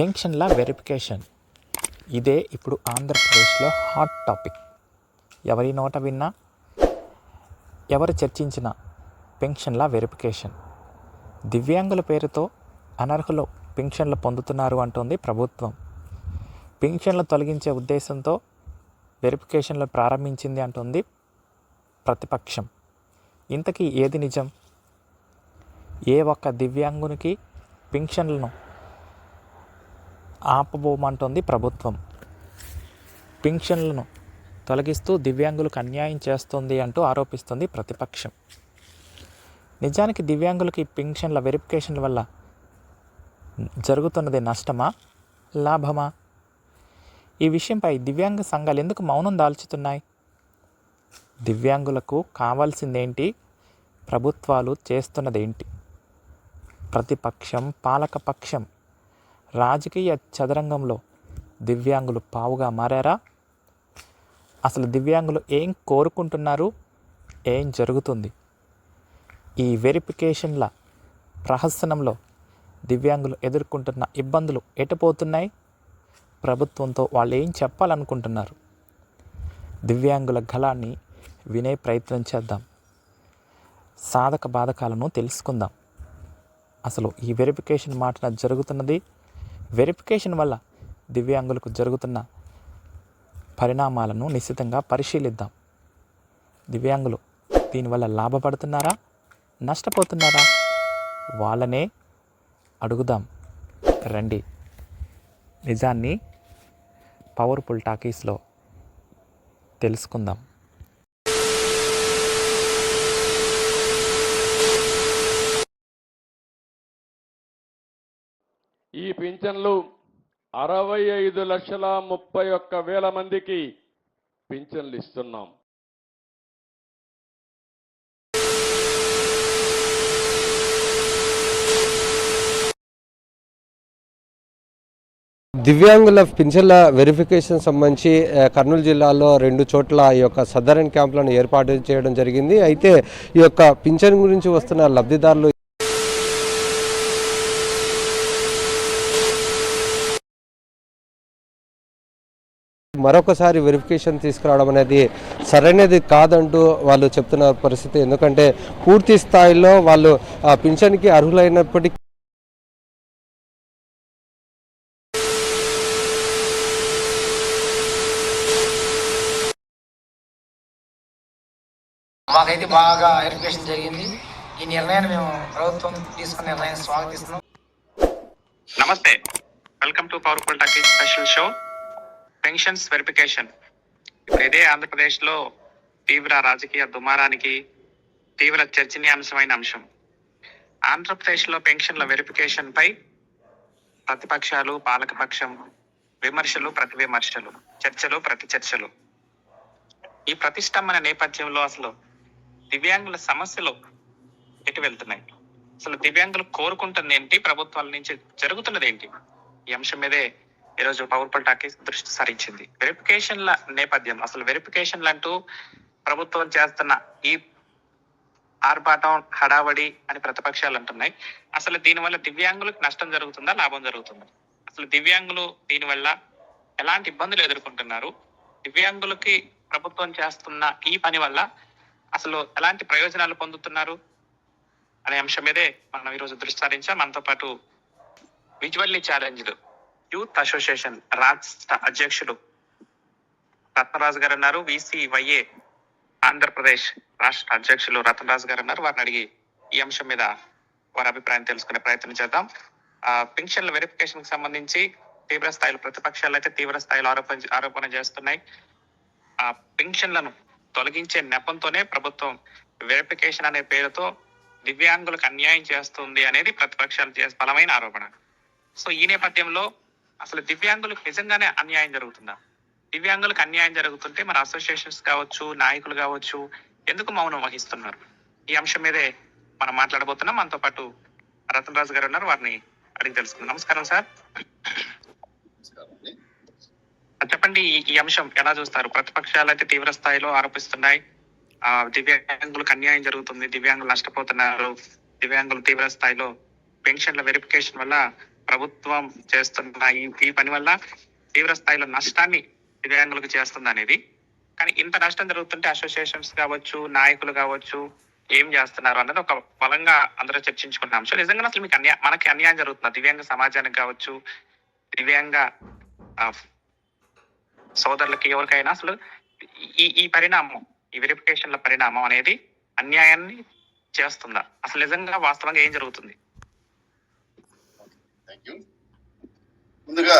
పెన్షన్ల వెరిఫికేషన్ ఇదే ఇప్పుడు ఆంధ్రప్రదేశ్లో హాట్ టాపిక్ ఎవరి నోట విన్నా ఎవరు చర్చించిన పెన్షన్ల వెరిఫికేషన్ దివ్యాంగుల పేరుతో అనర్హులు పెన్షన్లు పొందుతున్నారు అంటోంది ప్రభుత్వం. పెన్షన్లు తొలగించే ఉద్దేశంతో వెరిఫికేషన్లు ప్రారంభించింది అంటోంది ప్రతిపక్షం. ఇంతకీ ఏది నిజం? ఏ ఒక్క దివ్యాంగునికి పెన్షన్లను ఆపబోమంటోంది ప్రభుత్వం. పింఛన్లను తొలగిస్తూ దివ్యాంగులకు అన్యాయం చేస్తుంది అంటూ ఆరోపిస్తుంది ప్రతిపక్షం. నిజానికి దివ్యాంగులకి పింఛన్ల వెరిఫికేషన్ల వల్ల జరుగుతున్నది నష్టమా? లాభమా? ఈ విషయంపై దివ్యాంగ సంఘాలు ఎందుకు మౌనం దాల్చుతున్నాయి? దివ్యాంగులకు కావాల్సిందేంటి? ప్రభుత్వాలు చేస్తున్నదేంటి? ప్రతిపక్షం పాలకపక్షం రాజకీయ చదరంగంలో దివ్యాంగులు పావుగా మారారా? అసలు దివ్యాంగులు ఏం కోరుకుంటున్నారు? ఏం జరుగుతుంది? ఈ వెరిఫికేషన్ల ప్రహసనంలో దివ్యాంగులు ఎదుర్కొంటున్న ఇబ్బందులు ఎటుపోతున్నాయి ప్రభుత్వంతో వాళ్ళు ఏం చెప్పాలనుకుంటున్నారు? దివ్యాంగుల గళాన్ని వినే ప్రయత్నం చేద్దాం. సాధక బాధకాలను తెలుసుకుందాం. అసలు ఈ వెరిఫికేషన్ మాటన జరుగుతున్నది వెరిఫికేషన్ వల్ల దివ్యాంగులకు జరుగుతున్న పరిణామాలను నిశ్చితంగా పరిశీలిద్దాం. దివ్యాంగులు దీనివల్ల లాభపడుతున్నారా? నష్టపోతున్నారా? వాళ్ళనే అడుగుదాం. రండి. నిజాన్ని పవర్ఫుల్ టాకీస్లో తెలుసుకుందాం. ఈ పింఛన్లు అరవై ఐదు లక్షల ముప్పై ఒక్క వేల మందికి పింఛన్లు ఇస్తున్నాం. దివ్యాంగుల పింఛన్ల వెరిఫికేషన్ సంబంధించి కర్నూలు జిల్లాలో రెండు చోట్ల ఈ యొక్క సదరన్ క్యాంపులను ఏర్పాటు చేయడం జరిగింది. అయితే ఈ యొక్క పింఛన్ గురించి వస్తున్న లబ్ధిదారులు మరొకసారి వెరిఫికేషన్ తీసుకురావడం అనేది సరైనది కాదంటూ వాళ్ళు చెప్తున్న పరిస్థితి. ఎందుకంటే పూర్తి స్థాయిలో వాళ్ళు ఆ పింఛన్కి అర్హులైనప్పటికీ మాకైతే బాగా వెరిఫికేషన్ జరిగింది. ఈ నిర్ణయాన్ని మేము ప్రభుత్వం తీసుకున్న నిర్ణయాన్ని స్వాగతిస్తున్నాం. నమస్తే. Welcome to powerful talkie special show. Pensions verification ఇప్పుడు ఇదే ఆంధ్రప్రదేశ్లో తీవ్ర రాజకీయ దుమారానికి తీవ్ర చర్చనీయాంశమైన అంశం. ఆంధ్రప్రదేశ్లో పెన్షన్ల వెరిఫికేషన్ పై ప్రతిపక్షాలు పాలకపక్షం విమర్శలు ప్రతి విమర్శలు చర్చలు ప్రతి చర్చలు. ఈ ప్రతిష్టంభన నేపథ్యంలో అసలు దివ్యాంగుల సమస్యలు ఎటు వెళ్తున్నాయి? అసలు దివ్యాంగులు కోరుకుంటుంది ఏంటి? ప్రభుత్వాల నుంచి జరుగుతున్నది ఏంటి? ఈ అంశం మీదే ఈరోజు పవర్ టాకీ దృష్టి సారించింది. వెరిఫికేషన్ల నేపథ్యం అసలు వెరిఫికేషన్లు అంటూ ప్రభుత్వం చేస్తున్న ఈ ఆర్భాటం హడావడి అని ప్రతిపక్షాలు అంటున్నాయి. అసలు దీనివల్ల దివ్యాంగులకు నష్టం జరుగుతుందా లాభం జరుగుతుందా? అసలు దివ్యాంగులు దీనివల్ల ఎలాంటి ఇబ్బందులు ఎదుర్కొంటున్నారు? దివ్యాంగులకి ప్రభుత్వం చేస్తున్న ఈ పని వల్ల అసలు ఎలాంటి ప్రయోజనాలు పొందుతున్నారు అనే అంశం మీదే మనం ఈరోజు దృష్టి సారించాం. మనతో పాటు విజువల్లీ ఛాలెంజ్డ్ యూత్ అసోసియేషన్ రాష్ట్ర అధ్యక్షులు రత్నరాజు గారు ఉన్నారు విసివైఏ ఆంధ్రప్రదేశ్ రాష్ట్ర అధ్యక్షులు రతనరాజు గారు ఉన్నారు వారిని అడిగి ఈ అంశం మీద వారి అభిప్రాయం తెలుసుకునే ప్రయత్నం చేద్దాం. ఆ పెన్షన్ల వెరిఫికేషన్కి సంబంధించి తీవ్ర స్థాయిలో ప్రతిపక్షాలు అయితే తీవ్ర స్థాయిలో ఆరోపణ ఆరోపణ చేస్తున్నాయి. ఆ పెన్షన్లను తొలగించే నెపంతోనే ప్రభుత్వం వెరిఫికేషన్ అనే పేరుతో దివ్యాంగులకు అన్యాయం చేస్తుంది అనేది ప్రతిపక్షాలు చేసే బలమైన ఆరోపణ. సో ఈ నేపథ్యంలో అసలు దివ్యాంగులకు నిజంగానే అన్యాయం జరుగుతుందా? దివ్యాంగులకు అన్యాయం జరుగుతుంటే మన అసోసియేషన్స్ కావచ్చు నాయకులు కావచ్చు ఎందుకు మౌనం వహిస్తున్నారు? ఈ అంశం మీదే మనం మాట్లాడబోతున్నాం. మనతో పాటు రతన్ రాజు గారు ఉన్నారు. వారిని అడిగి తెలుసుకుందాం. నమస్కారం సార్. చెప్పండి ఈ- ఈ అంశం ఎలా చూస్తారు? ప్రతిపక్షాలు అయితే తీవ్ర స్థాయిలో ఆరోపిస్తున్నాయి. ఆ దివ్యాంగులకు అన్యాయం జరుగుతుంది. దివ్యాంగులు నష్టపోతున్నారు. దివ్యాంగులు తీవ్ర స్థాయిలో పెన్షన్ల వెరిఫికేషన్ వల్ల ప్రభుత్వం చేస్తున్న ఈ ఈ పని వల్ల తీవ్ర స్థాయిలో నష్టాన్ని దివ్యాంగులకు చేస్తుంది అనేది కానీ ఇంత నష్టం జరుగుతుంటే అసోసియేషన్స్ కావచ్చు నాయకులు కావచ్చు ఏం చేస్తున్నారు అన్నది ఒక బలంగా అందరూ చర్చించుకున్న అంశం. నిజంగా అసలు మీకు అన్యా మనకి అన్యాయం జరుగుతుంది? దివ్యాంగ సమాజానికి కావచ్చు దివ్యాంగ సోదరులకి ఎవరికైనా అసలు ఈ ఈ పరిణామం ఈ వెరిఫికేషన్ల పరిణామం అనేది అన్యాయాన్ని చేస్తుందా? అసలు నిజంగా వాస్తవంగా ఏం జరుగుతుంది? థ్యాంక్ యూ ముందుగా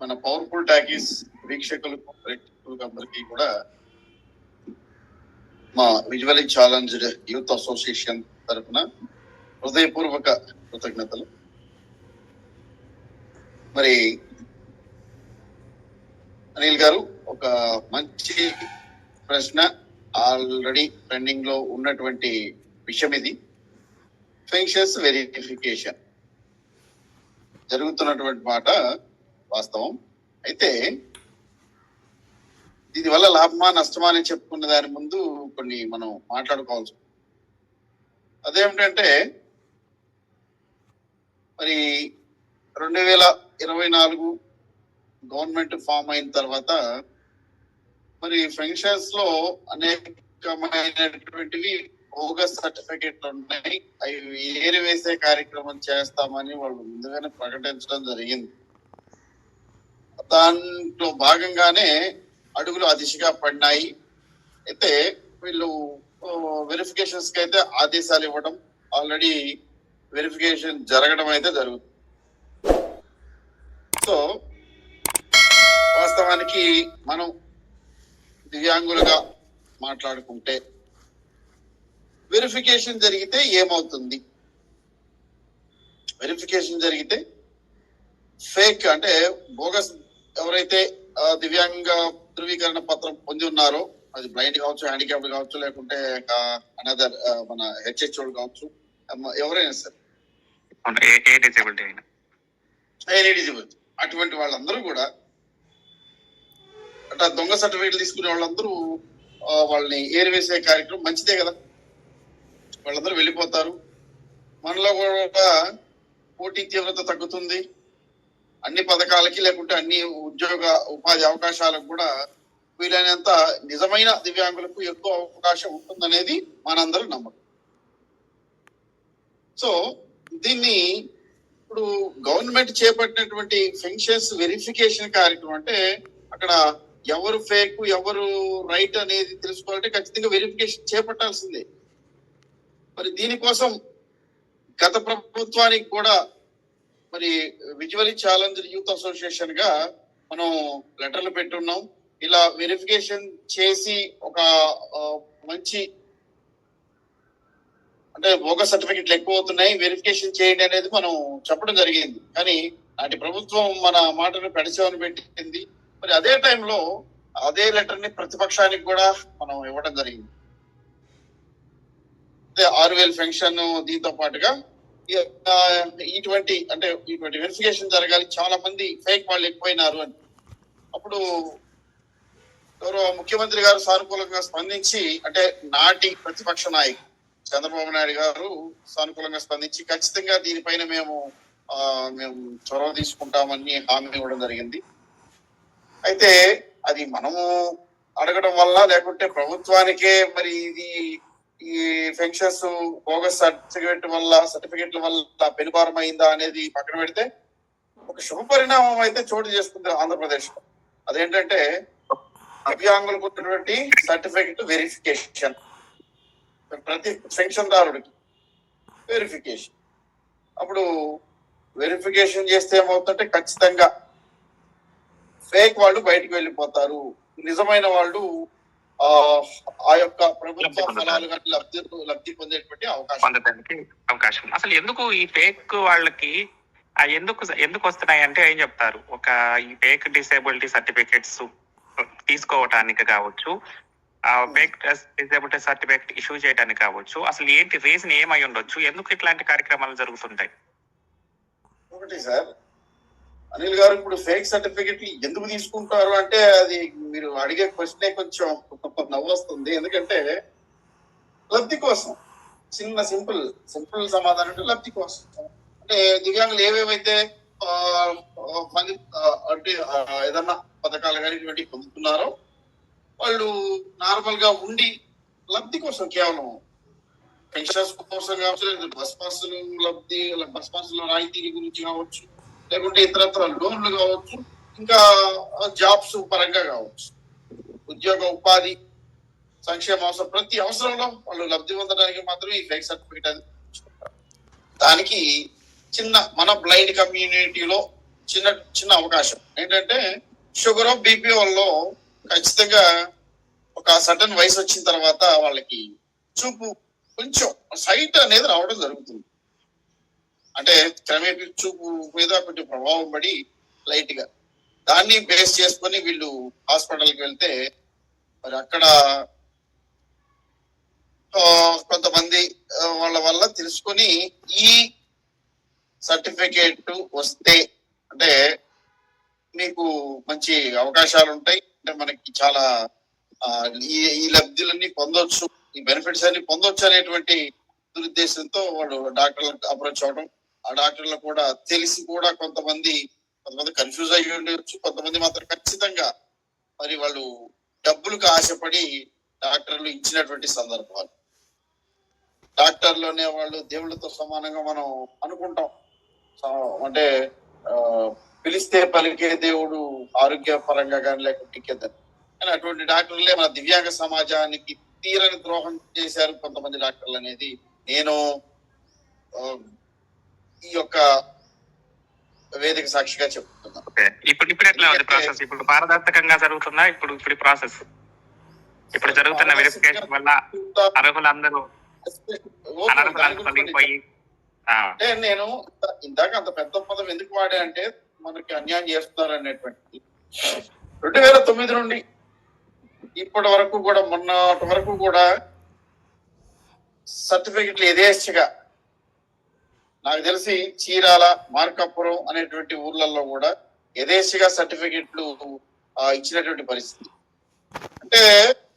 మన పవర్ఫుల్ టాకీస్ వీక్షకులకు ప్రేక్షకులకు అందరికీ కూడా మా విజువలీ ఛాలెంజ్డ్ యూత్ అసోసియేషన్ తరఫున హృదయపూర్వక కృతజ్ఞతలు. మరి అనిల్ గారు ఒక మంచి ప్రశ్న ఆల్రెడీ ట్రెండింగ్లో ఉన్నటువంటి విషయం ఇది. ఫెన్షన్స్ వెరిఫికేషన్ జరుగుతున్నటువంటి మాట వాస్తవం. అయితే దీని వల్ల లాభమా నష్టమా అని చెప్పుకునే దాని ముందు కొన్ని మనం మాట్లాడుకోవాల్సి అదేమిటంటే మరి రెండు వేల ఇరవై నాలుగు గవర్నమెంట్ ఫామ్ అయిన తర్వాత మరి ఫెన్షన్స్లో అనేకమైనటువంటివి బోగస్ సర్టిఫికెట్లు ఉన్నాయి. అవి ఏరివేసే కార్యక్రమం చేస్తామని వాళ్ళు ముందుగానే ప్రకటించడం జరిగింది. దాంట్లో భాగంగానే అడుగులు ఆ దిశగా పడినాయి. అయితే వీళ్ళు వెరిఫికేషన్స్కి అయితే ఆదేశాలు ఇవ్వడం ఆల్రెడీ వెరిఫికేషన్ జరగడం అయితే జరుగుతుంది. సో వాస్తవానికి మనం దివ్యాంగులుగా మాట్లాడుకుంటే వెరిఫికేషన్ జరిగితే ఏమవుతుంది? వెరిఫికేషన్ జరిగితే ఫేక్ అంటే బోగస్ ఎవరైతే దివ్యాంగ ధృవీకరణ పత్రం పొంది ఉన్నారో అది బ్లైండ్ కావచ్చు హ్యాండిక్యాప్ కావచ్చు లేకుంటే అనదర్ మన హెచ్హెచ్ఓ కావచ్చు ఎవరైనా సరే. అటువంటి వాళ్ళందరూ కూడా అట్లా దొంగ సర్టిఫికేట్ తీసుకునే వాళ్ళందరూ వాళ్ళని ఏరివేసే కార్యక్రమం మంచిదే కదా? వాళ్ళందరూ వెళ్ళిపోతారు. మనలో కూడా పోటీ తీవ్రత తగ్గుతుంది. అన్ని పథకాలకి లేకుంటే అన్ని ఉద్యోగ ఉపాధి అవకాశాలకు కూడా వీలైనంత నిజమైన దివ్యాంగులకు ఎక్కువ అవకాశం ఉంటుందనేది మనందరూ నమ్మకం. సో దీన్ని ఇప్పుడు గవర్నమెంట్ చేపట్టినటువంటి ఫెన్షన్స్ వెరిఫికేషన్ కార్యక్రమం అంటే అక్కడ ఎవరు ఫేక్ ఎవరు రైట్ అనేది తెలుసుకోవాలంటే ఖచ్చితంగా వెరిఫికేషన్ చేపట్టాల్సిందే. మరి దీనికోసం గత ప్రభుత్వానికి కూడా మరి విజువలీ ఛాలెంజ్ యూత్ అసోసియేషన్గా మనం లెటర్లు పెట్టున్నాం. ఇలా వెరిఫికేషన్ చేసి ఒక మంచి అంటే ఒక సర్టిఫికెట్లు ఎక్కువ అవుతున్నాయి వెరిఫికేషన్ చేయండి అనేది మనం చెప్పడం జరిగింది. కానీ నాటి ప్రభుత్వం మన మాటను పెడచేవని పెట్టింది. మరి అదే టైంలో అదే లెటర్ని ప్రతిపక్షానికి కూడా మనం ఇవ్వడం జరిగింది. ఆరు వేల పెన్షన్ దీంతో పాటుగా ఇటువంటి అంటే ఇటువంటి వెరిఫికేషన్ జరగాలి. చాలా మంది ఫేక్ వాళ్ళు ఎక్కువైనారు అని. అప్పుడు గౌరవ ముఖ్యమంత్రి గారు సానుకూలంగా స్పందించి అంటే నాటి ప్రతిపక్ష నాయకు చంద్రబాబు నాయుడు గారు సానుకూలంగా స్పందించి ఖచ్చితంగా దీనిపైన మేము మేము చొరవ తీసుకుంటామని హామీ ఇవ్వడం జరిగింది. అయితే అది మనము అడగడం వల్ల లేకుంటే ప్రభుత్వానికే మరి ఇది ఈ ఫెన్షన్స్ బోగస్ సర్టిఫికేట్ వల్ల సర్టిఫికేట్ల వల్ల పెనుభారం అయిందా అనేది పక్కన పెడితే ఒక శుభ పరిణామం అయితే చోటు చేసుకుంది ఆంధ్రప్రదేశ్. లో అదేంటంటే దివ్యాంగులకు ఉన్నటువంటి సర్టిఫికేట్ వెరిఫికేషన్ ప్రతి పెన్షన్దారుడికి వెరిఫికేషన్ అప్పుడు వెరిఫికేషన్ చేస్తే ఏమవుతుంటే ఖచ్చితంగా ఫేక్ వాళ్ళు బయటకు వెళ్ళిపోతారు. నిజమైన వాళ్ళు ఆ యొక్క ప్రభుత్వ ఫలాలు కానీ లబ్ధి లబ్ధి పొందేటువంటి అవకాశం. అవకాశం. అసలు ఎందుకు ఈ ఫేక్ వాళ్ళకి ఎందుకు ఎందుకు వస్తున్నాయి అంటే ఏం చెప్తారు? ఒక ఈ ఫేక్ డిసేబిలిటీ సర్టిఫికేట్స్ తీసుకోవటానికి కావచ్చు ఫేక్ డిసేబిలిటీ సర్టిఫికేట్ ఇష్యూ చేయడానికి కావచ్చు అసలు ఏంటి రీజన్ ఏమై ఉండొచ్చు? ఎందుకు ఇట్లాంటి కార్యక్రమాలు జరుగుతుంటాయి? ఒకటి సార్ అనిల్ గారు ఇప్పుడు ఫేక్ సర్టిఫికెట్ ఎందుకు తీసుకుంటారు అంటే అది మీరు అడిగే క్వశ్చనే కొంచెం నవ్వొస్తుంది. ఎందుకంటే లబ్ధి కోసం చిన్న సింపుల్ సింపుల్ సమాధానం అంటే లబ్ధి కోసం. అంటే దివ్యాంగులు ఏవేవైతే మంది అంటే ఏదన్నా పథకాలు కానీ ఇటువంటి పొందుతున్నారో వాళ్ళు నార్మల్గా ఉండి లబ్ధి కోసం కేవలం పెన్షన్స్ కోసం కావచ్చు లేదా బస్ పాసులు లబ్ధి బస్ పాసుల రాయితీ గురించి కావచ్చు లేకుంటే ఇతరత్ర లోన్లు కావచ్చు ఇంకా జాబ్స్ పరంగా కావచ్చు. ఉద్యోగ ఉపాధి సంక్షేమ అవసరం ప్రతి అవసరంలో వాళ్ళు లబ్ధి పొందడానికి మాత్రమే ఈ ఫేక్ సర్టిఫికేట్ అని దానికి చిన్న మన బ్లైండ్ కమ్యూనిటీలో చిన్న చిన్న అవకాశం. ఏంటంటే షుగర్ బీపీ వాళ్ళు ఖచ్చితంగా ఒక సటన్ వయసు వచ్చిన తర్వాత వాళ్ళకి చూపు కొంచెం సైట్ అనేది రావడం జరుగుతుంది. అంటే క్రమేపీ చూపు మీద కొంచెం ప్రభావం పడి లైట్గా. దాన్ని బేస్ చేసుకొని వీళ్ళు హాస్పిటల్కి వెళ్తే మరి అక్కడ కొంతమంది వాళ్ళ వల్ల తెలుసుకొని ఈ సర్టిఫికేట్ వస్తే అంటే మీకు మంచి అవకాశాలు ఉంటాయి. అంటే మనకి చాలా ఈ ఈ లబ్ధులన్నీ పొందొచ్చు ఈ బెనిఫిట్స్ అన్ని పొందొచ్చు అనేటువంటి దురుద్దేశంతో వాళ్ళు డాక్టర్లకు అప్రోచ్ అవడం ఆ డాక్టర్లు కూడా తెలిసి కూడా కొంతమంది కొంతమంది కన్ఫ్యూజ్ అయ్యి ఉండొచ్చు కొంతమంది మాత్రం ఖచ్చితంగా మరి వాళ్ళు డబ్బులకు ఆశపడి డాక్టర్లు ఇచ్చినటువంటి సందర్భాలు. డాక్టర్లు అనే వాళ్ళు దేవుళ్ళతో సమానంగా మనం అనుకుంటాం. అంటే పిలిస్తే పలికే దేవుడు ఆరోగ్యపరంగా కానీ లేకుంటే ఇంకేదని కానీ అటువంటి డాక్టర్లే మన దివ్యాంగ సమాజానికి తీరని ద్రోహం చేశారు కొంతమంది డాక్టర్లు అనేది. నేను ఈ యొక్క వేదిక సాక్షిగా చెప్తున్నాను ఓకే. ఇప్పుడు ఇప్పుడు ఎట్లా ఉంది ప్రాసెస్ ఇప్పుడు పారదర్శకంగా జరుగుతుందా? ఇప్పుడు ఇప్పుడు ప్రాసెస్ ఇప్పుడు జరుగుతున్న వెరిఫికేషన్ వల్ల అర్హులందరూ తొలగిపోయి అంటే నేను ఇందాక అంత పెద్ద పదం ఎందుకు వాడా అంటే మనకి అన్యాయం చేస్తున్నారు అనేటువంటి రెండు వేల తొమ్మిది నుండి ఇప్పటి వరకు కూడా మొన్నటి వరకు కూడా సర్టిఫికెట్లు యథేచ్ఛగా నాకు తెలిసి చీరాల మార్కాపురం అనేటువంటి ఊర్లలో కూడా యథేచ్ఛగా సర్టిఫికెట్లు ఇచ్చినటువంటి పరిస్థితి. అంటే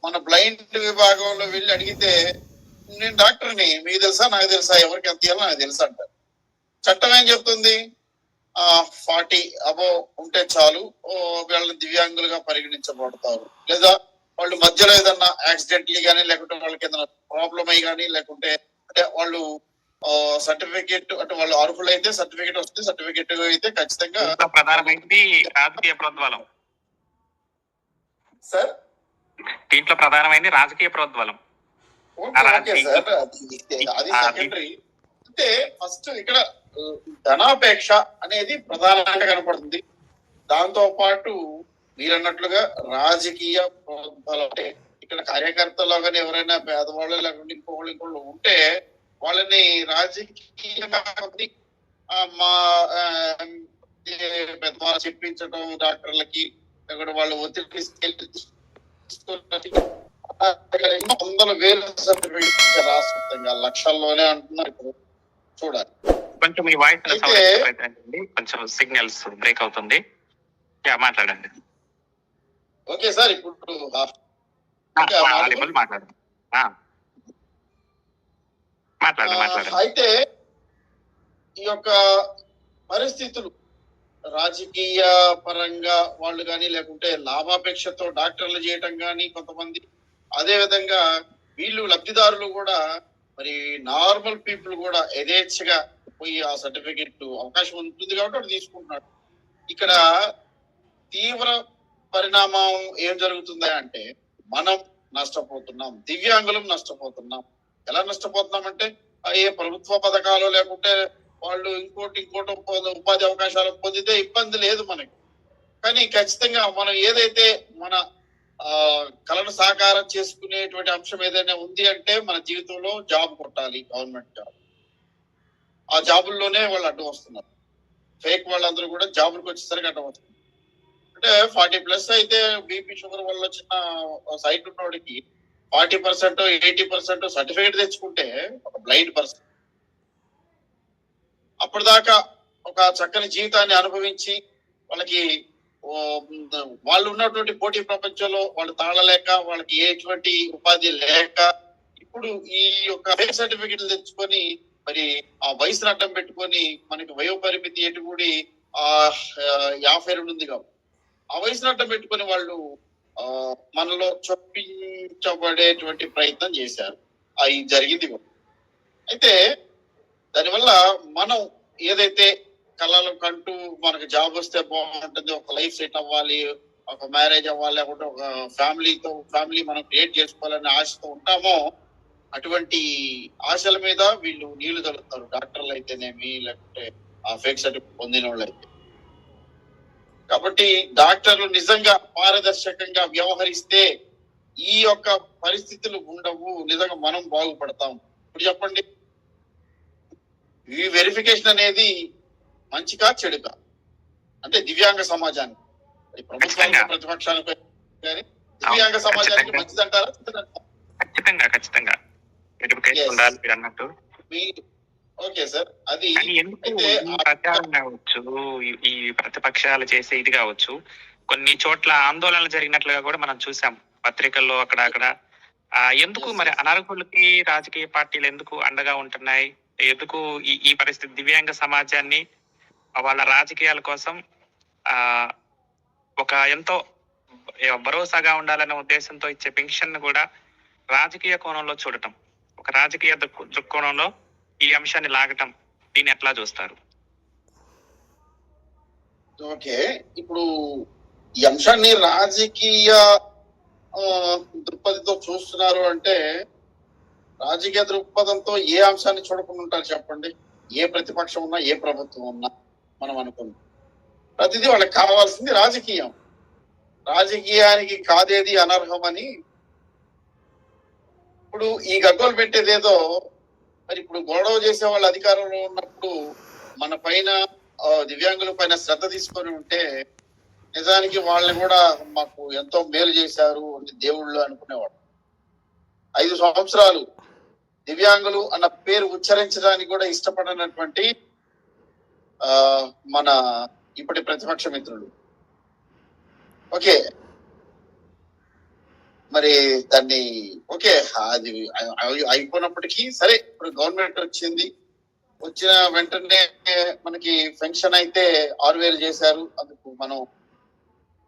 మన బ్లైండ్ విభాగంలో వెళ్ళి అడిగితే నేను డాక్టర్ని మీకు తెలుసా? నాకు తెలుసా? ఎవరికి ఎంత ఇవ్వాలో నాకు తెలుసా అంటారు. చట్టం ఏం చెప్తుంది? ఆ ఫార్టీ అబో ఉంటే చాలు. ఓ వీళ్ళని దివ్యాంగులుగా పరిగణించబడతారు. లేదా వాళ్ళు మధ్యలో ఏదన్నా యాక్సిడెంట్లీ కానీ లేకుంటే వాళ్ళకి ఏదైనా ప్రాబ్లం అయ్యి కానీ లేకుంటే అంటే వాళ్ళు సర్టిఫికేట్ అంటే వాళ్ళు అర్హులైతే సర్టిఫికేట్ వస్తుంది సర్టిఫికేట్ అయితే ఖచ్చితంగా దీంట్లో ప్రధానమైనది రాజకీయ ప్రోద్బలం? సార్? దీంట్లో ప్రధానమైనది రాజకీయ ప్రోద్బలం. సార్. అది సెకండరీ అంటే ఫస్ట్ ఇక్కడ ధనాపేక్ష అనేది ప్రధానంగా కనపడుతుంది. దాంతో పాటు మీరన్నట్లుగా రాజకీయ ప్రోద్బలం అంటే ఇక్కడ కార్యకర్తలు కానీ ఎవరైనా పేదవాళ్ళు లేకుంటే ఇంకోళ్ళు ఇంకోళ్ళు ఉంటే వాళ్ళని రాజకీయంగా ఆ, మా పెద్దవాళ్ళు చెప్పించడం డాక్టర్లకి లేకుంటే వాళ్ళు ఒత్తిడి వందల వేల సర్టిఫికేట్ లక్షల్లోనే అంటున్నారు ఇప్పుడు. చూడాలి. కొంచెం మీ వాయిస్ కొంచెం సిగ్నల్స్ బ్రేక్ అవుతుంది. యా మాట్లాడండి. ఓకే సార్ ఇప్పుడు మాట్లాడండి. అయితే ఈ యొక్క పరిస్థితులు రాజకీయ పరంగా వాళ్ళు కానీ లేకుంటే లాభాపేక్షతో డాక్టర్లు చేయటం కానీ కొంతమంది అదే విధంగా వీళ్ళు లబ్ధిదారులు కూడా మరి నార్మల్ పీపుల్ కూడా యథేచ్ఛగా పోయి ఆ సర్టిఫికెట్ అవకాశం ఉంటుంది కాబట్టి వాడు తీసుకుంటున్నాడు ఇక్కడ తీవ్ర పరిణామం ఏం జరుగుతుంది అంటే మనం నష్టపోతున్నాం దివ్యాంగులం నష్టపోతున్నాం. ఎలా నష్టపోతున్నామంటే ఏ ప్రభుత్వ పథకాలు లేకుంటే వాళ్ళు ఇంకోటి ఇంకోటి ఉపాధి అవకాశాలు పొందితే ఇబ్బంది లేదు మనకి. కానీ ఖచ్చితంగా మనం ఏదైతే మన కళను సాకారం చేసుకునేటువంటి అంశం ఏదైనా ఉంది అంటే మన జీవితంలో జాబ్ కొట్టాలి గవర్నమెంట్ జాబ్. ఆ జాబుల్లోనే వాళ్ళు అడ్డు వస్తున్నారు. ఫేక్ వాళ్ళందరూ కూడా జాబులకు వచ్చేసరికి అడ్డం వస్తున్నారు. అంటే ఫార్టీ ప్లస్ అయితే బీపీ షుగర్ వల్ల వచ్చిన సైట్ ఉన్నవాడికి forty percent eighty percent certificate తెచ్చుకుంటే ఒక బ్లైండ్ పర్సన్. అప్పటిదాకా ఒక చక్కని జీవితాన్ని అనుభవించి వాళ్ళకి వాళ్ళు ఉన్నటువంటి పోటీ ప్రపంచంలో వాళ్ళు తాళలేక వాళ్ళకి ఎటువంటి ఉపాధి లేక ఇప్పుడు ఈ యొక్క సర్టిఫికెట్లు తెచ్చుకొని మరి ఆ వయసును అడ్డం పెట్టుకొని మనకి వయో పరిమితి ఎటుకూడి ఆ ఆ, యాభై రెండు ఉంది కాబట్టి. ఆ వయసును అడ్డం పెట్టుకొని వాళ్ళు మనలో చొప్పించబడేటువంటి ప్రయత్నం చేశారు. అవి జరిగింది అయితే దానివల్ల మనం ఏదైతే కళలు కంటూ మనకు జాబ్ వస్తే బాగుంటుంది ఒక లైఫ్ సెట్ అవ్వాలి ఒక మ్యారేజ్ అవ్వాలి లేకుంటే ఒక ఫ్యామిలీతో ఫ్యామిలీ మనం క్రియేట్ చేసుకోవాలనే ఆశతో ఉంటామో అటువంటి ఆశల మీద వీళ్ళు నీళ్ళు తలుపుతారు డాక్టర్లు అయితేనేమి లేకుంటే ఆ ఫేక్ సర్టిఫికేట్ పొందిన వాళ్ళు అయితే. కాబట్టి డాక్టర్లు నిజంగా పారదర్శకంగా వ్యవహరిస్తే ఈ యొక్క పరిస్థితులు ఉండవు. నిజంగా మనం బాగుపడతాం. ఇప్పుడు చెప్పండి. ఈ వెరిఫికేషన్ అనేది మంచిగా చెడుగా అంటే దివ్యాంగ సమాజానికి. ప్రభుత్వానికి. ప్రతిపక్షానికి కానీ దివ్యాంగ సమాజానికి. మంచిదంటారా చెడ్డదంటారా? ఖచ్చితంగా ఖచ్చితంగా. అన్నట్టు. Okay sir. అది కానీ ఎందుకు అయితే ఈ ప్రచారం కావచ్చు ఈ- ప్రతిపక్షాలు చేసే ఇది కావచ్చు కొన్ని చోట్ల ఆందోళనలు జరిగినట్లుగా కూడా మనం చూసాం పత్రికల్లో అక్కడ అక్కడ ఆ, ఎందుకు మరి. అనర్హులకి రాజకీయ పార్టీలు ఎందుకు అండగా ఉంటున్నాయి? ఎందుకు ఈ ఈ పరిస్థితి దివ్యాంగ సమాజాన్ని వాళ్ళ రాజకీయాల కోసం ఆ ఒక ఎంతో భరోసాగా ఉండాలనే ఉద్దేశంతో ఇచ్చే పెన్షన్ కూడా రాజకీయ కోణంలో చూడటం ఒక రాజకీయ దృక్- దృక్కోణంలో ఈ అంశాన్ని లాగటం దీన్ని ఎట్లా చూస్తారు? ఓకే ఇప్పుడు ఈ అంశాన్ని రాజకీయ దృక్పథంతో చూస్తున్నారు అంటే రాజకీయ దృక్పథంతో ఏ అంశాన్ని చూడకుండా ఉంటారు చెప్పండి? ఏ ప్రతిపక్షం ఉన్నా ఏ ప్రభుత్వం ఉన్నా మనం అనుకున్నాం ప్రతిదీ వాళ్ళకి కావాల్సింది రాజకీయం. రాజకీయానికి కాదేది అనర్హమని ఇప్పుడు ఈ గగ్గోలు పెట్టేదేదో మరి ఇప్పుడు గొడవ చేసే వాళ్ళు అధికారంలో ఉన్నప్పుడు మన పైన దివ్యాంగుల పైన శ్రద్ధ తీసుకొని ఉంటే నిజానికి వాళ్ళని కూడా మాకు ఎంతో మేలు చేశారు అని దేవుళ్ళు అనుకునేవాడు ఐదు సంవత్సరాలు దివ్యాంగులు అన్న పేరు ఉచ్చరించడానికి కూడా ఇష్టపడనటువంటి ఆ మన ఇప్పటి ప్రతిపక్ష మిత్రులు. ఓకే. మరి దాన్ని ఓకే అది అయిపోయినప్పటికీ సరే ఇప్పుడు గవర్నమెంట్ వచ్చింది. వచ్చిన వెంటనే మనకి పెన్షన్ అయితే ఆరు వేలు చేశారు. అందుకు మనం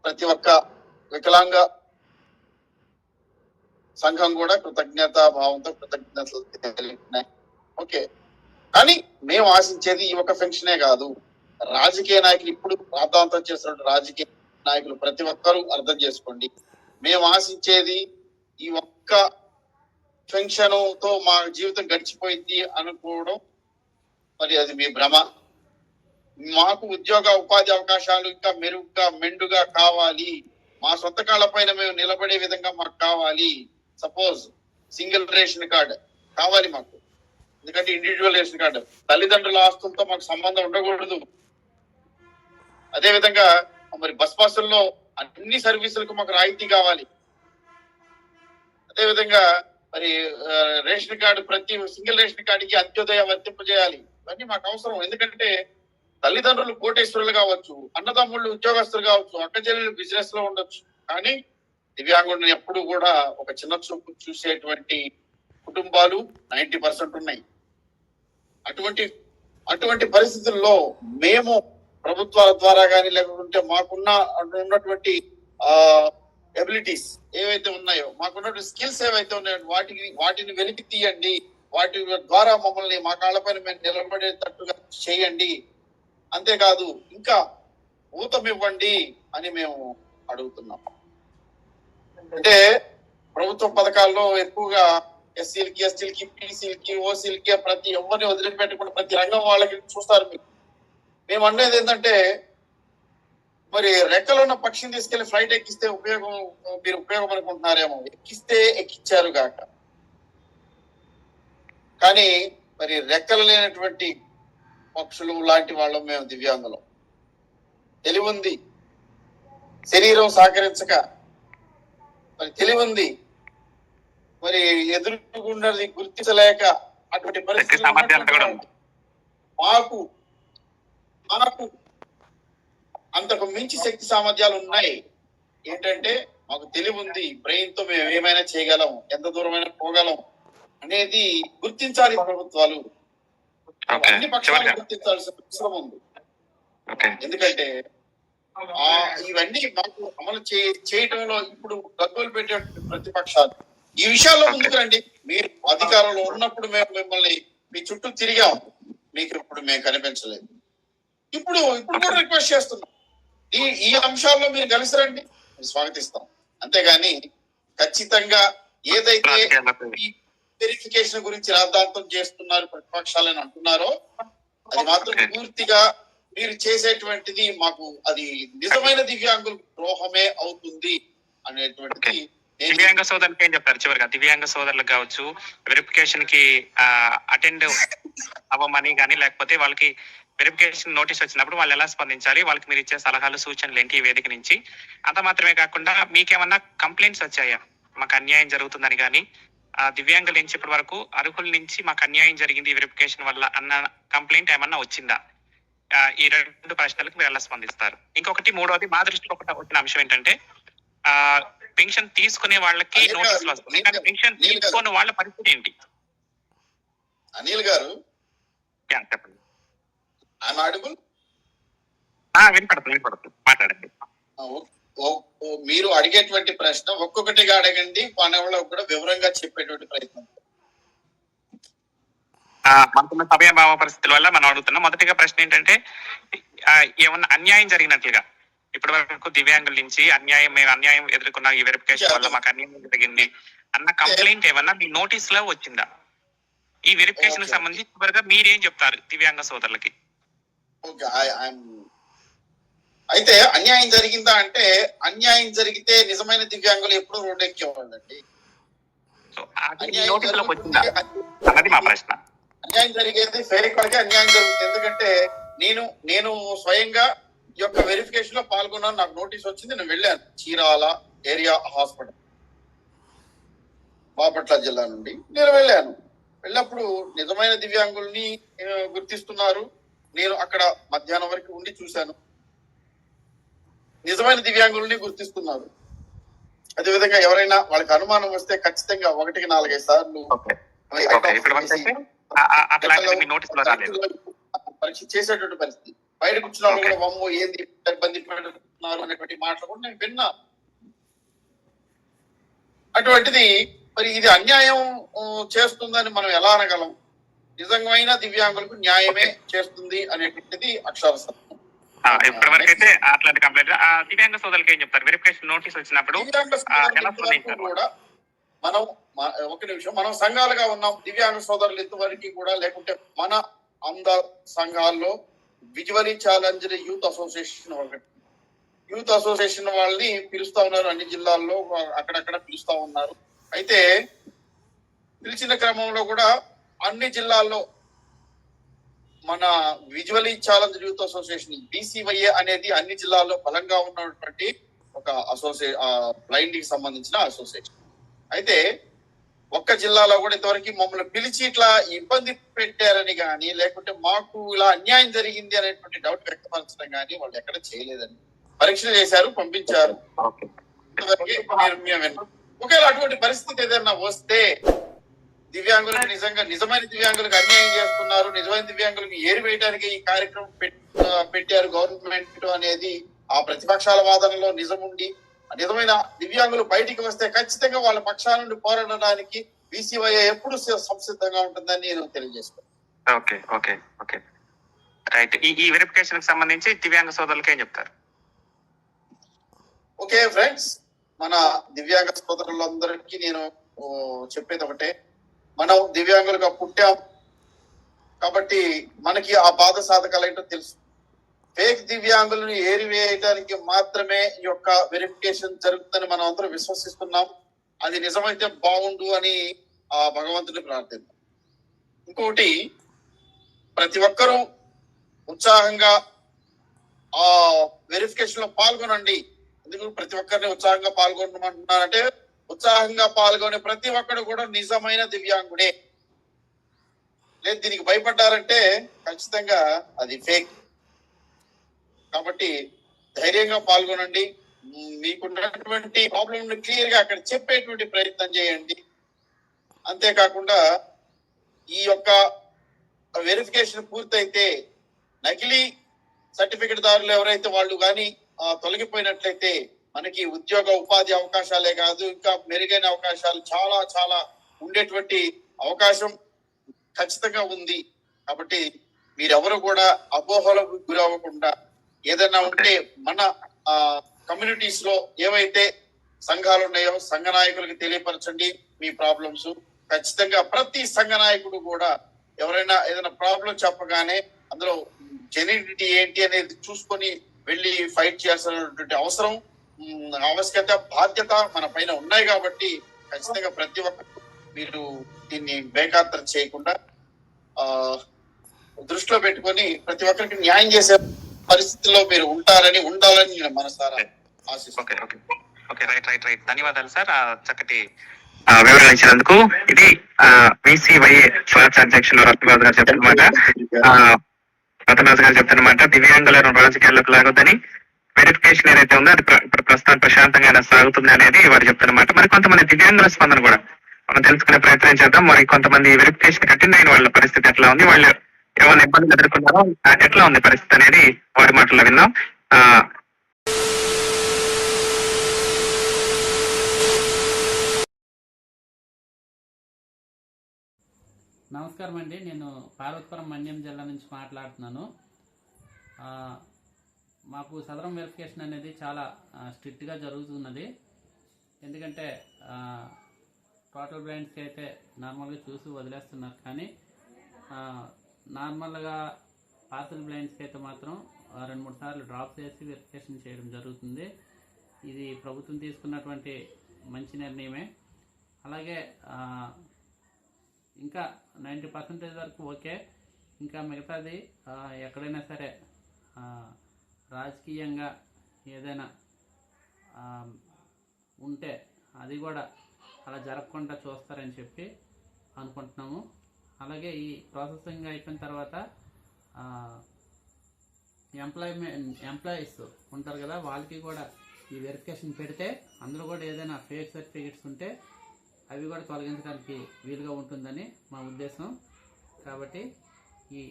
ప్రతి ఒక్క వికలాంగ సంఘం కూడా కృతజ్ఞత భావంతో కృతజ్ఞతలు తెలిపినాయి ఓకే. కానీ మేము ఆశించేది ఈ ఒక పెన్షనే కాదు. రాజకీయ నాయకులు ఇప్పుడు ప్రాధాన్యత చేస్తున్న రాజకీయ నాయకులు ప్రతి ఒక్కరూ అర్థం చేసుకోండి. మేము ఆశించేది ఈ ఒక్క పెన్షన్తో మా జీవితం గడిచిపోయింది అనుకోవడం. మరి అది మీ భ్రమ. మాకు ఉద్యోగ ఉపాధి అవకాశాలు ఇంకా మెరుగ్గా మెండుగా కావాలి. మా సొంత కాళ్ళ పైన మేము నిలబడే విధంగా మాకు కావాలి. సపోజ్ సింగిల్ రేషన్ కార్డ్ కావాలి మాకు. ఎందుకంటే ఇండివిజువల్ రేషన్ కార్డు. తల్లిదండ్రుల ఆస్తులతో మాకు సంబంధం ఉండకూడదు. అదే విధంగా మరి బస్ పాసుల్లో అన్ని సర్వీసులకు మాకు రాయితీ కావాలి. అదేవిధంగా మరి రేషన్ కార్డు ప్రతి సింగిల్ రేషన్ కార్డుకి అంత్యోదయ వర్తింపజేయాలి. ఇవన్నీ మాకు అవసరం. ఎందుకంటే తల్లిదండ్రులు కోటేశ్వరులు కావచ్చు అన్నదమ్ముళ్ళు ఉద్యోగస్తులు కావచ్చు అక్కచెల్లెలు బిజినెస్లో ఉండొచ్చు. కానీ దివ్యాంగుడిని ఎప్పుడు కూడా ఒక చిన్న చూపు చూసేటువంటి కుటుంబాలు నైన్టీ పర్సెంట్ ఉన్నాయి. అటువంటి అటువంటి పరిస్థితుల్లో మేము ప్రభుత్వాల ద్వారా కానీ లేకుంటే మాకున్న ఉన్నటువంటి ఆ ఎబిలిటీస్ ఏవైతే ఉన్నాయో మాకున్నటువంటి స్కిల్స్ ఏవైతే ఉన్నాయో వాటిని వాటిని వెలికి తీయండి. వాటి ద్వారా మమ్మల్ని మా కాళ్ళపైన మేము నిలబడేటట్టుగా చేయండి. అంతేకాదు ఇంకా ఊతం ఇవ్వండి అని మేము అడుగుతున్నాం. అంటే ప్రభుత్వ పథకాల్లో ఎక్కువగా ఎస్సీలకి ఎస్టీలకి పీసీలకి ఓసీలకి ప్రతి ఎవరిని వదిలిపెట్టకుండా ప్రతి రంగం వాళ్ళకి చూస్తారు మీరు. మేము అనేది ఏంటంటే మరి రెక్కలు ఉన్న పక్షిని తీసుకెళ్ళి ఫ్లైట్ ఎక్కిస్తే ఉపయోగం మీరు ఉపయోగం అనుకుంటున్నారేమో. ఎక్కిస్తే ఎక్కిచ్చారు గాక. కానీ మరి రెక్కలు లేనటువంటి పక్షులు లాంటి వాళ్ళం మేము దివ్యాంగులం. తెలివి ఉంది శరీరం సహకరించక. మరి తెలివి ఉంది మరి ఎదుర్కొన్నది గుర్తించలేక అటువంటి ఉన్నటువంటి మాకు మాకు అంతకు మించి శక్తి సామర్థ్యాలు ఉన్నాయి. ఏంటంటే మాకు తెలివి ఉంది బ్రెయిన్తో మేము ఏమైనా చేయగలం ఎంత దూరమైనా పోగలం అనేది గుర్తించాలి ప్రభుత్వాలు. అన్ని పక్షాలు గుర్తించాల్సిన అవసరం ఉంది. ఎందుకంటే ఆ ఇవన్నీ మాకు అమలు చే చేయటంలో ఇప్పుడు గగ్గోలు పెట్టే ప్రతిపక్షాలు. ఈ విషయాల్లో ముందుకు రండి. మీరు అధికారంలో ఉన్నప్పుడు మేము మిమ్మల్ని మీ చుట్టూ తిరిగాం. మీకు ఇప్పుడు మేము కనిపించలేదు. ఇప్పుడు ఇప్పుడు కూడా రిక్వెస్ట్ చేస్తున్నాం. ఈ ఈ అంశాల్లో మీరు కలిసి రండి మేము స్వాగతిస్తాం. అంతేగాని ఖచ్చితంగా ఏదైతే వెరిఫికేషన్ గురించి రాద్ధాంతం చేస్తున్నారు ప్రతిపక్షాలని అంటున్నారో అది మాత్రం. పూర్తిగా మీరు చేసేటువంటిది మాకు అది నిజమైన దివ్యాంగుల ద్రోహమే అవుతుంది అనేటువంటిది దివ్యాంగ సోదరులకు ఏం చెప్తారు చివరిగా దివ్యాంగ సోదరులకు కావచ్చు వెరిఫికేషన్కి అటెండ్ అవ్వమని కానీ లేకపోతే వాళ్ళకి వెరిఫికేషన్ నోటీస్ వచ్చినప్పుడు వాళ్ళు ఎలా స్పందించాలి? వాళ్ళకి మీరు ఇచ్చే సలహాలు సూచనలు ఏంటి? ఈ వేదిక నుంచి అంత మాత్రమే కాకుండా మీకేమన్నా కంప్లైంట్స్ వచ్చాయా? మాకు అన్యాయం జరుగుతుందని కానీ ఆ దివ్యాంగుల నుంచి ఇప్పటి వరకు అర్హుల నుంచి మాకు అన్యాయం జరిగింది వెరిఫికేషన్ వల్ల అన్న కంప్లైంట్ ఏమన్నా వచ్చిందా? ఈ రెండు ప్రశ్నలకు మీరు ఎలా స్పందిస్తారు? ఇంకొకటి మూడోది మా దృష్టిలో ఒకటి వచ్చిన అంశం ఏంటంటే ఆ పెన్షన్ తీసుకునే వాళ్ళకి నోటీసులు కానీ పెన్షన్. తీసుకోని వాళ్ళ పరిస్థితి ఏంటి? అనిల్ గారు. చెప్పండి. ఐఎమ్ ఆడిబుల్ వినపడుతుంది వినపడుతుంది మాట్లాడండి. మీరు అడిగేటువంటి ప్రశ్న ఒక్కొక్కటిగా అడగండి వాళ్ళకు కూడా వివరంగా చెప్పేటువంటి ప్రయత్నం. మనకున్న సమయభావ పరిస్థితుల వల్ల మనం అడుగుతున్నాం. మొదటిగా ప్రశ్న ఏంటంటే ఏమన్నా అన్యాయం జరిగినట్లుగా? ఇప్పటి వరకు దివ్యాంగుల నుంచి అన్యాయం మేము అన్యాయం ఎదుర్కొన్న ఈ వెరిఫికేషన్ వల్ల మాకు అన్యాయం జరిగింది అన్న కంప్లైంట్ ఏమన్నా మీ నోటీస్లో వచ్చిందా? ఈ వెరిఫికేషన్. సంబంధించి చివరిగా మీరేం చెప్తారు దివ్యాంగ సోదరులకి? అయితే అన్యాయం జరిగిందా అంటే అన్యాయం జరిగితే నిజమైన దివ్యాంగులు ఎప్పుడు రోడ్డు ఎక్కేవాళ్ళండి సో అది మీ అన్యాయం అన్నది మా ప్రశ్న. జరిగేది వాళ్ళకి అన్యాయం జరుగుతుంది. ఎందుకంటే నేను నేను స్వయంగా ఈ యొక్క వెరిఫికేషన్లో పాల్గొన్నాను. నాకు నోటీస్ వచ్చింది. నేను వెళ్ళాను. Chirala area hospital. బాపట్ల జిల్లా నుండి నేను వెళ్ళాను. వెళ్ళినప్పుడు నిజమైన దివ్యాంగుల్ని గుర్తిస్తున్నారు. నేను అక్కడ మధ్యాహ్నం వరకు ఉండి చూశాను. నిజమైన దివ్యాంగుల్ని గుర్తిస్తున్నారు. అదేవిధంగా ఎవరైనా వాళ్ళకి అనుమానం వస్తే ఖచ్చితంగా ఒకటికి నాలుగైదు సార్లు పరీక్ష చేసేటువంటి పరిస్థితి. బయట కూర్చున్న వాళ్ళు కూడా వమ్ము ఏంది ఇబ్బంది పెడుతున్నారు అనేటువంటి మాటలు కూడా నేను విన్నా. అటువంటిది మరి ఇది అన్యాయం చేస్తుందని మనం ఎలా అనగలం? నిజమైన దివ్యాంగులకు న్యాయమే చేస్తుంది అనేటువంటిది అక్షర సత్యం ఇప్పటి వరకు అయితే అట్లాంటి కంప్లైంట్ దివ్యాంగ సోదరులకి ఏం చెప్తారు? వెరిఫికేషన్ నోటీస్ వచ్చినప్పుడు కూడా మనం ఒక నిమిషం మనం సంఘాలుగా ఉన్నాం. దివ్యాంగ సోదరులు ఇంతవరకు కూడా లేకుంటే మన అంద సంఘాల్లో విజువలీ ఛాలెంజ్డ్ యూత్ అసోసియేషన్ ఒకటి యూత్ అసోసియేషన్ వాళ్ళని పిలుస్తా ఉన్నారు అన్ని జిల్లాల్లో అక్కడక్కడ పిలుస్తా ఉన్నారు. అయితే పిలిచిన క్రమంలో కూడా అన్ని జిల్లాల్లో మన visually challenge youth association BCYA అనేది అన్ని జిల్లాల్లో బలంగా ఉన్నటువంటి ఒక అసోసియే బ్లైండ్కి సంబంధించిన అసోసియేషన్. అయితే ఒక్క జిల్లాలో కూడా ఇంతవరకు మమ్మల్ని పిలిచి ఇట్లా ఇబ్బంది పెట్టారని కానీ లేకుంటే మాకు ఇలా అన్యాయం జరిగింది అనేటువంటి డౌట్ వ్యక్తపరచడం కానీ వాళ్ళు ఎక్కడ చేయలేదని పరీక్షలు చేశారు పంపించారు. ఒకవేళ అటువంటి పరిస్థితి ఏదైనా వస్తే దివ్యాంగులకు నిజంగా నిజమైన దివ్యాంగులకు అన్యాయం చేస్తున్నారు. నిజమైన దివ్యాంగులకు ఏరి వేయడానికి ఈ కార్యక్రమం పెట్టారు గవర్నమెంట్ అనేది. ఆ ప్రతిపక్షాల వాదనలో నిజముండి నిజమైన దివ్యాంగులు బయటికి వస్తే ఖచ్చితంగా వాళ్ళ పక్షాల నుండి పోరాడడానికి బీసీవై ఎప్పుడు సంసిద్ధంగా ఉంటుందని నేను తెలియజేస్తాను ఓకే ఓకే ఓకే. రైట్. ఈ ఈ వెరిఫికేషన్కి సంబంధించి దివ్యాంగ సోదరులకి ఏం చెప్తారు? Okay friends. మన దివ్యాంగ సోదరులందరికీ నేను చెప్పేది ఒకటే. మనం దివ్యాంగులుగా పుట్టాం. కాబట్టి మనకి ఆ బాధ సాధకాలు ఏంటో తెలుసు. ఫేక్ దివ్యాంగులను ఏరివేయడానికి మాత్రమే ఈ యొక్క వెరిఫికేషన్ జరుగుతుందని మనం అందరం విశ్వసిస్తున్నాం. అది నిజమైతే బాగుండు అని ఆ భగవంతుని ప్రార్థిద్దాం ఇంకోటి ప్రతి ఒక్కరూ ఉత్సాహంగా ఆ వెరిఫికేషన్లో పాల్గొనండి. ఎందుకు ప్రతి ఒక్కరిని ఉత్సాహంగా పాల్గొనమంటున్నారంటే ఉత్సాహంగా పాల్గొనే ప్రతి ఒక్కడు కూడా నిజమైన దివ్యాంగుడే. లేదు దీనికి భయపడ్డారంటే ఖచ్చితంగా అది ఫేక్ కాబట్టి ధైర్యంగా పాల్గొనండి. మీకున్నటువంటి ప్రాబ్లమ్ క్లియర్గా అక్కడ చెప్పేటువంటి ప్రయత్నం చేయండి. అంతేకాకుండా ఈ యొక్క వెరిఫికేషన్ పూర్తయితే నకిలీ సర్టిఫికెట్ దారులు ఎవరైతే వాళ్ళు కానీ తొలగిపోయినట్లయితే మనకి ఉద్యోగ ఉపాధి అవకాశాలే కాదు ఇంకా మెరుగైన అవకాశాలు చాలా చాలా ఉండేటువంటి అవకాశం ఖచ్చితంగా ఉంది. కాబట్టి మీరెవరు కూడా అపోహలకు గురవ్వకుండా ఏదైనా ఉంటే మన కమ్యూనిటీస్లో ఏవైతే సంఘాలు ఉన్నాయో సంఘ నాయకులకు తెలియపరచండి మీ ప్రాబ్లమ్స్. ఖచ్చితంగా ప్రతి సంఘ నాయకుడు కూడా ఎవరైనా ఏదైనా ప్రాబ్లం చెప్పగానే అందులో జెన్యునిటీ ఏంటి అనేది చూసుకొని వెళ్ళి ఫైట్ చేయాల్సినటువంటి అవసరం ఆవశ్యకత బాధ్యత మన పైన ఉన్నాయి కాబట్టి ఖచ్చితంగా ప్రతి ఒక్కరు మీరు దీన్ని బేఖాతరు చేయకుండా ఆ దృష్టిలో పెట్టుకొని ప్రతి ఒక్కరికి న్యాయం చేసే పరిస్థితిలో మీరు ఉంటారని ఉండాలని నేను మనసారా ఆశిస్తున్నాను. Okay okay. Right right right. ధన్యవాదాలు సార్. చక్కటి వివరణ ఇచ్చినందుకు. ఇది రాష్ట్ర అధ్యక్షులు రత్నరాజు గారు చెప్తున్నమాట రత్నరాజు గారు చెప్తున్నమాట దివ్యాంగులను రాజకీయాల్లోకి లాగొద్దని వెరిఫికేషన్ ఏదైతే ఉందో అది ఇప్పుడు ప్రస్తుతం ప్రశాంతంగా సాగుతుంది అనేది వారు చెప్తున్నమాట. మరి కొంతమంది దివ్యాంగుల స్పందన కూడా మనం తెలుసుకునే ప్రయత్నం చేద్దాం. మరి కొంతమంది వెరిఫికేషన్ కఠిన వాళ్ళ పరిస్థితి ఎట్లా ఉంది? వాళ్ళు ఏమైనా ఇబ్బందులు ఎదుర్కొన్నారో ఎట్లా ఉంది పరిస్థితి అనేది వారి మాటల్లో విన్నాం ఆ, నమస్కారం అండి నేను పార్వతీపురం మన్యం జిల్లా నుంచి మాట్లాడుతున్నాను. మాకు సదరం వెరిఫికేషన్ అనేది చాలా స్ట్రిక్ట్గా జరుగుతున్నది. ఎందుకంటే టోటల్ బ్లైండ్స్కి అయితే నార్మల్గా చూసి వదిలేస్తున్నారు. కానీ నార్మల్గా పార్సల్ బ్లైండ్స్కి అయితే మాత్రం రెండు మూడు సార్లు డ్రాప్ చేసి వెరిఫికేషన్ చేయడం జరుగుతుంది. ఇది ప్రభుత్వం తీసుకున్నటువంటి మంచి నిర్ణయమే. అలాగే ఇంకా నైంటీ పర్సెంటేజ్ వరకు ఓకే. ఇంకా మిగతాది ఎక్కడైనా సరే రాజకీయంగా ఏదైనా ఉంటే అది కూడా అలా జరగకుండా చూస్తారని చెప్పి అనుకుంటున్నాము. అలాగే ఈ ప్రాసెసింగ్ అయిపోయిన తర్వాత ఎంప్లాయ్మెంట్ ఎంప్లాయీస్ ఉంటారు కదా వాళ్ళకి కూడా ఈ వెరిఫికేషన్ పెడితే అందులో కూడా ఏదైనా ఫేక్ సర్టిఫికెట్స్ ఉంటే అవి కూడా తొలగించడానికి వీలుగా ఉంటుందని మా ఉద్దేశం. కాబట్టి ఈ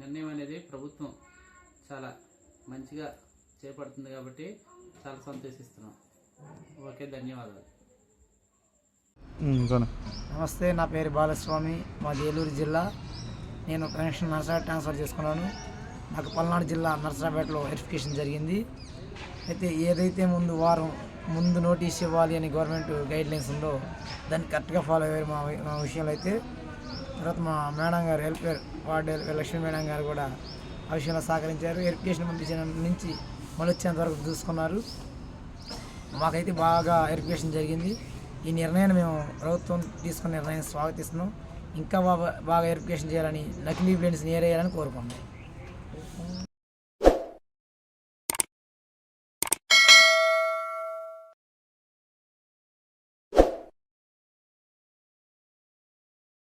నిర్ణయం అనేది ప్రభుత్వం చాలా మంచిగా చేపడుతుంది కాబట్టి చాలా సంతోషిస్తున్నాం. ఓకే ధన్యవాదాలు. నమస్తే నా పేరు బాలస్వామి. మాది ఏలూరు జిల్లా. నేను పెన్షన్ నర్సరా ట్రాన్స్ఫర్ చేసుకున్నాను. నాకు పల్నాడు జిల్లా నర్సరాపేటలో వెరిఫికేషన్ జరిగింది. అయితే ఏదైతే ముందు వారం ముందు నోటీస్ ఇవ్వాలి అని గవర్నమెంట్ గైడ్ లైన్స్ ఉందో దాన్ని కరెక్ట్గా ఫాలో అయ్యారు మా మా విషయంలో అయితే. తర్వాత మా మేడం గారు వెల్ఫేర్ వార్డు లక్ష్మీ మేడం గారు కూడా ఆ విషయంలో సహకరించారు వెరిఫికేషన్ పంపించిన నుంచి మళ్ళీ వచ్చేంత వరకు చూసుకున్నారు. మాకైతే బాగా వెరిఫికేషన్ జరిగింది. ఈ నిర్ణయాన్ని మేము ప్రభుత్వం తీసుకున్న నిర్ణయం స్వాగతిస్తున్నాం. ఇంకా బాగా బాగా వెరిఫికేషన్ చేయాలని నకిలీ బ్లెండ్స్ నేరేయాలని కోరుకుంటున్నాం.